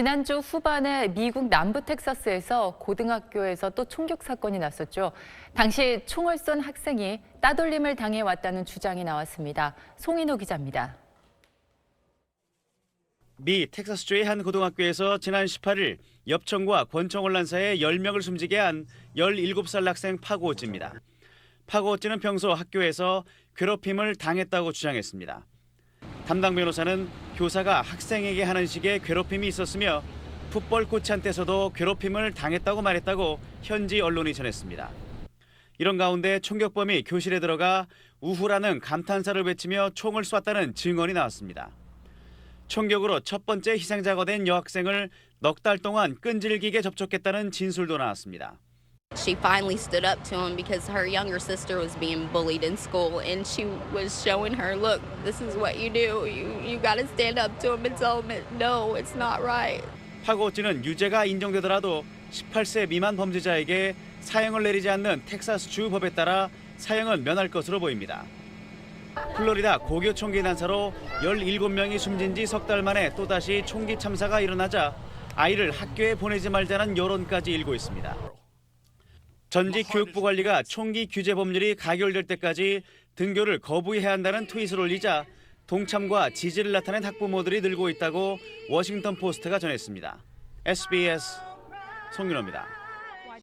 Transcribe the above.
지난주 후반에 미국 남부 텍사스에서 고등학교에서 또 총격 사건이 났었죠. 당시 총을 쏜 학생이 따돌림을 당해 왔다는 주장이 나왔습니다. 송인호 기자입니다. 미 텍사스주의 한 고등학교에서 지난 18일 엽청과 사이에 10명을 숨지게 한 17살 학생 파고오찌입니다. 파고오찌는 평소 학교에서 괴롭힘을 당했다고 주장했습니다. 담당 변호사는 교사가 학생에게 하는 식의 괴롭힘이 있었으며 풋볼 코치한테서도 괴롭힘을 당했다고 말했다고 현지 언론이 전했습니다. 이런 가운데 총격범이 교실에 들어가 우후라는 감탄사를 외치며 총을 쐈다는 증언이 나왔습니다. 총격으로 첫 번째 희생자가 된 여학생을 넉 달 동안 끈질기게 접촉했다는 진술도 나왔습니다. She finally stood up to him because her younger sister was being bullied in school and she was showing her, look, this is what you do. You you got to stand up to him and tell him, no, it's not right. 파고치는 유죄가 인정되더라도 18세 미만 범죄자에게 사형을 내리지 않는 텍사스 주 법에 따라 사형은 면할 것으로 보입니다. 플로리다 고교 총기 난사로 17명이 숨진 지 석 달 만에 또다시 총기 참사가 일어나자 아이를 학교에 보내지 말자는 여론까지 일고 있습니다. 전직 교육부 관리가 총기 규제 법률이 가결될 때까지 등교를 거부해야 한다는 트윗을 올리자 동참과 지지를 나타낸 학부모들이 늘고 있다고 워싱턴 포스트가 전했습니다. SBS 송윤호입니다.